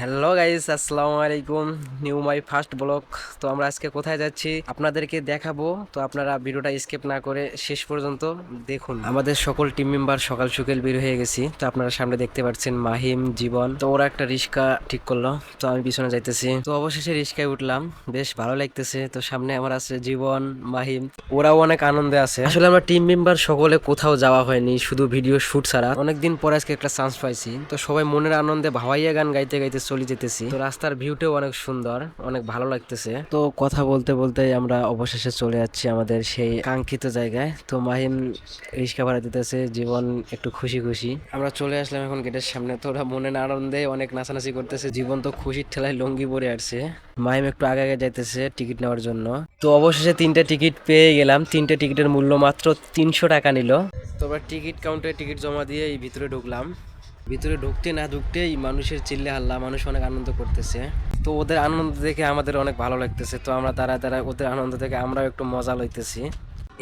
Hello guys, আসসালামু আলাইকুম। New my first blog. তো আমরা আজকে কোথায় যাচ্ছি আপনাদেরকে দেখাবো। তো আপনারা ভিডিওটা স্কিপ না করে শেষ পর্যন্ত দেখুন। আমাদের সকল টিম মেম্বার সকাল সকাল বের হয়ে গেছি। তো আপনারা সামনে দেখতে পাচ্ছেন মাহিম, জীবন। তো ওরা একটা রিক্সা ঠিক করল। তো আমি পিছনে যাইতেছি। তো অবশেষে রিক্সায় উঠলাম। বেশ ভালো লাগতেছে। তো সামনে আমার আছে জীবন, মাহিম। ওরাও অনেক আনন্দে আছে। আসলে আমরা টিম মেম্বার সকলে কোথাও যাওয়া হয়নি, শুধু ভিডিও শুট ছাড়া। অনেকদিন পরে আজকে একটা চান্স পাইছি। তো সবাই মনের আনন্দে ভাওয়াইয়া গান গাইতে গাইতে চলে যেতেছি। তো রাস্তার ভিউটাও অনেক সুন্দর অনেক ভালো লাগতেছে। তো কথা বলতে বলতে আমরা অবশেষে চলে যাচ্ছি আমাদের সেই কাঙ্ক্ষিত জায়গায়। তো মাহিম রিক্সা ভাড়া দিতেছে জীবন একটু খুশি খুশি। আমরা চলে আসলাম এখন গেটের সামনে তো ওরা মনের আনন্দে অনেক নাচানাচি করতেছে জীবন তো খুশির ঠেলায় লঙ্গি পরে আসছে। মাহিম একটু আগে আগে যাইতেছে টিকিট নেওয়ার জন্য। তো অবশেষে তিনটে টিকিট পেয়ে গেলাম। তিনটে টিকিটের মূল্য মাত্র তিনশো টাকা নিল। তো এবার টিকিট কাউন্টারে টিকিট জমা দিয়ে এই ভিতরে ঢুকলাম। ভিতরে ঢুকতে না ঢুকতেই মানুষের চিল্লে হাল্লা, মানুষ অনেক আনন্দ করতেছে। তো ওদের আনন্দ দেখে আমাদের অনেক ভালো লাগতেছে। তো আমরা তারা তারা ওদের আনন্দ দেখে আমরাও একটু মজা লইতেছি।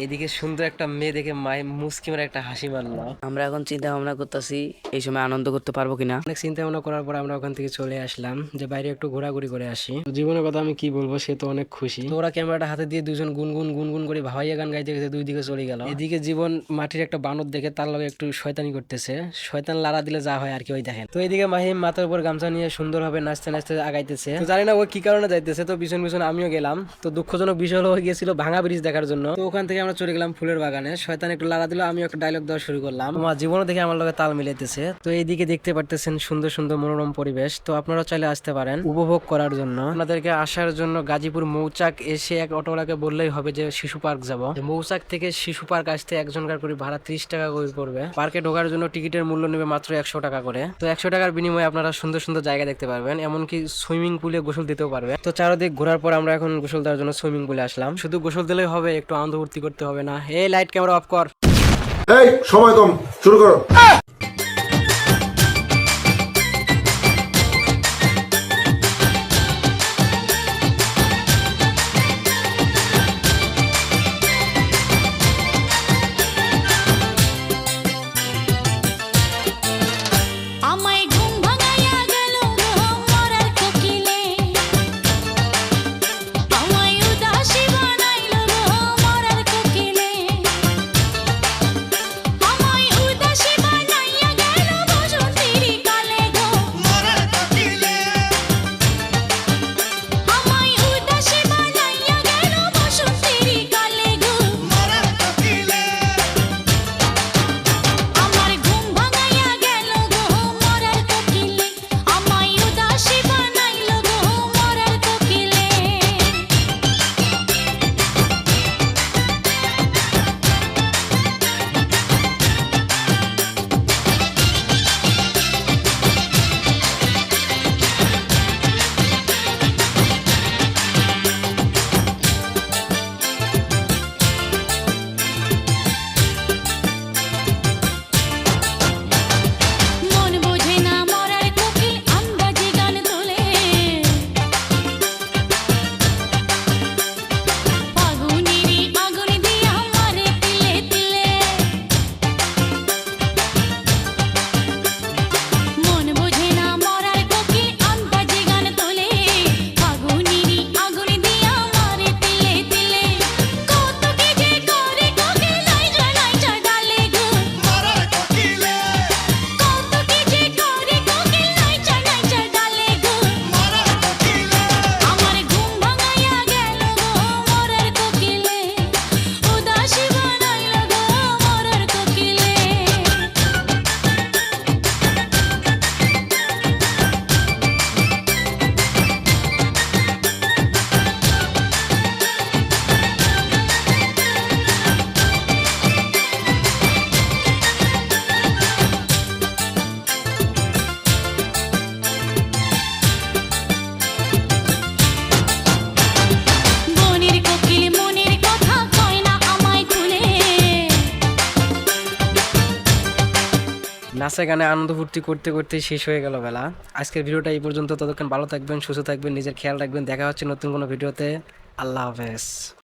এদিকে সুন্দর একটা মেয়ে দেখে মায়ের মুসকিমের একটা হাসি মারলো আমরা এখন চিন্তা ভাবনা করতেছি এই সময় আনন্দ করতে পারব কিনা? অনেক চিন্তা ভাবনা করার পর আমরা ওখান থেকে চলে আসলাম যে বাইরে একটু ঘোরাঘুরি করে আসি। জীবনের কথা আমি কি বলব সে তো অনেক খুশি। তো ওরা ক্যামেরাটা হাতে দিয়ে দুজন গুনগুন গুনগুন করে ভাইয়া গান গাইতে গেছে দুই দিকে চলে গেল। এদিকে জীবন মাটির একটা বানর দেখে তার লগে একটু শয়তানি করতেছে। শয়তান লাড়া দিলে যা হয় আর কি ওই দেখেন। তো এইদিকে মাহিম মাথার উপর গামছা নিয়ে সুন্দরভাবে নাচতে নাচতে আগাইতেছে। তো জানি না ও কি কারণে যাইতেছে তো পিছন পিছন আমিও গেলাম। তো দুঃখজনক বিষয় হয়ে গিয়েছিল ভাঙা ব্রিজ দেখার জন্য। তো ওখান থেকে আমরা চলে গেলাম ফুলের বাগানে। শয়তান একটু লাড়া দিল আমি একটা ডায়লগ দেওয়া শুরু করলাম। আমার জীবনও দেখে আমার লগে তাল মিলাইতেছে। তো এইদিকে দেখতে পারতেছেন সুন্দর সুন্দর মনোরম পরিবেশ। তো আপনারা চাইলে আসতে পারেন উপভোগ করার জন্য। আপনাদেরকে আসার জন্য গাজীপুর মৌচাক এসে এক অটোওয়ালাকে বললেই হবে যে, শিশু পার্ক যাব। মৌচাক থেকে শিশু পার্ক আসতে একজনকার করে ভাড়া ত্রিশ টাকা করে পড়বে। পার্কে ঢোকার জন্য টিকিটের মূল্য নেবে মাত্র একশো টাকা করে। তো একশো টাকার বিনিময়ে আপনারা সুন্দর সুন্দর জায়গা দেখতে পারবেন, এমনকি সুইমিং পুলে গোসল দিতেও পারবে। তো চারদিক ঘোরার পর আমরা এখন গোসল দেওয়ার জন্য সুইমিং পুলে আসলাম। শুধু গোসল দিলেই হবে, একটু আনন্দ ফুর্তি করতে হবে না। এই লাইট ক্যামেরা অফ কর। এই সময় কম। শুরু করো। নাচে গানে আনন্দ ফুর্তি করতে করতে শেষ হয়ে গেল বেলা। আজকের ভিডিওটা এই পর্যন্ত। ততক্ষণ ভালো থাকবেন, সুস্থ থাকবেন, নিজের খেয়াল রাখবেন। দেখা হচ্ছে নতুন কোনো ভিডিওতে। আল্লাহ হাফেজ।